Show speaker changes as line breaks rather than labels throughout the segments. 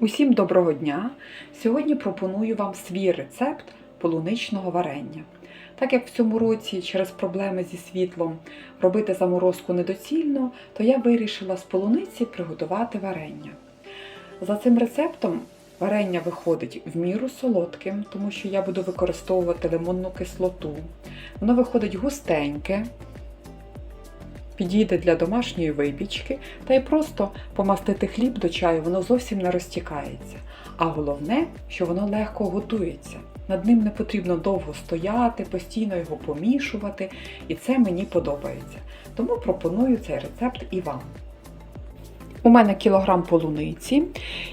Усім доброго дня! Сьогодні пропоную вам свій рецепт полуничного варення. Так як в цьому році через проблеми зі світлом робити заморозку недоцільно, то я вирішила з полуниці приготувати варення. За цим рецептом варення виходить в міру солодким, тому що я буду використовувати лимонну кислоту. Воно виходить густеньке, підійде для домашньої випічки, та й просто помастити хліб до чаю, воно зовсім не розтікається. А головне, що воно легко готується. Над ним не потрібно довго стояти, постійно його помішувати, і це мені подобається. Тому пропоную цей рецепт і вам. У мене кілограм полуниці,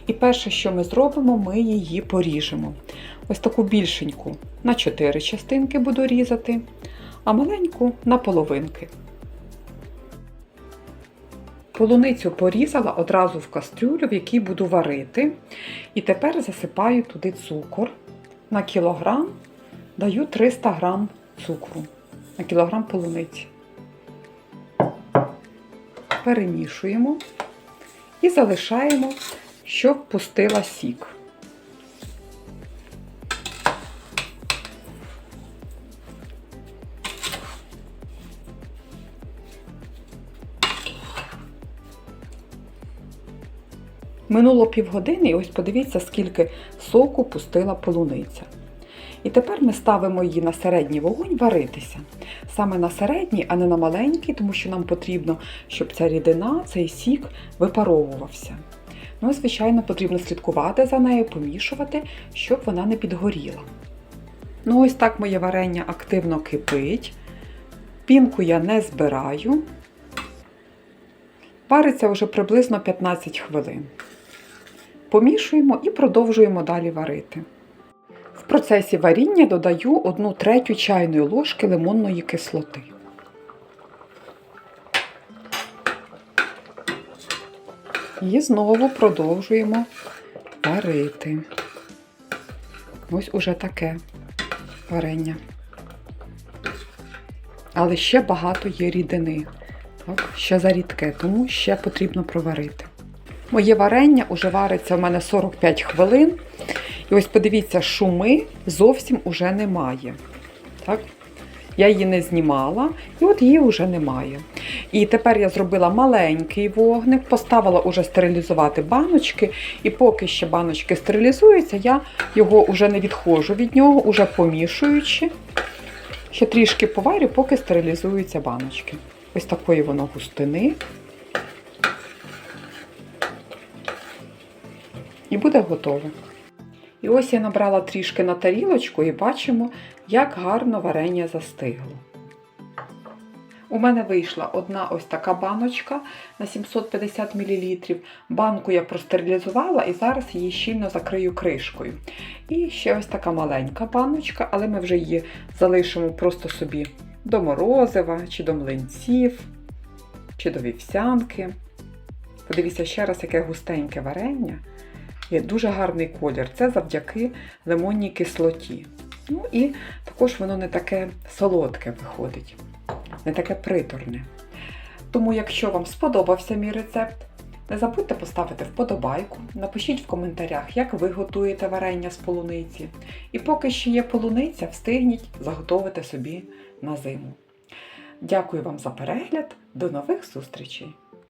і перше, що ми зробимо, ми її поріжемо. Ось таку більшеньку на 4 частинки буду різати, а маленьку на половинки. Полуницю порізала одразу в кастрюлю, в якій буду варити. І тепер засипаю туди цукор. На кілограм даю 300 грам цукру на кілограм полуниці. Перемішуємо і залишаємо, щоб пустила сік. Минуло півгодини, і ось подивіться, скільки соку пустила полуниця. І тепер ми ставимо її на середній вогонь варитися. Саме на середній, а не на маленький, тому що нам потрібно, щоб ця рідина, цей сік випаровувався. Ну і, звичайно, потрібно слідкувати за нею, помішувати, щоб вона не підгоріла. Ну, ось так моє варення активно кипить. Пінку я не збираю. Вариться вже приблизно 15 хвилин. Помішуємо і продовжуємо далі варити. В процесі варіння додаю 1 третю чайної ложки лимонної кислоти. І знову продовжуємо варити. Ось уже таке варення. Але ще багато є рідини. Так, ще зарідке, тому ще потрібно проварити. Моє варення уже вариться в мене 45 хвилин. І ось подивіться, шуми зовсім уже немає. Так? Я її не знімала, і от її вже немає. І тепер я зробила маленький вогник, поставила уже стерилізувати баночки, і поки ще баночки стерилізуються, я його вже не відходжу від нього, уже помішуючи. Ще трішки поварю, поки стерилізуються баночки. Ось такої воно густини. І буде готове. І ось я набрала трішки на тарілочку і бачимо, як гарно варення застигло. У мене вийшла одна ось така баночка на 750 мл. Банку я простерилізувала і зараз її щільно закрию кришкою. І ще ось така маленька баночка, але ми вже її залишимо просто собі до морозива, чи до млинців, чи до вівсянки. Подивіться ще раз, яке густеньке варення. Є дуже гарний колір. Це завдяки лимонній кислоті. Ну і також воно не таке солодке виходить, не таке приторне. Тому, якщо вам сподобався мій рецепт, не забудьте поставити вподобайку, напишіть в коментарях, як ви готуєте варення з полуниці. І поки ще є полуниця, встигніть заготовити собі на зиму. Дякую вам за перегляд, до нових зустрічей!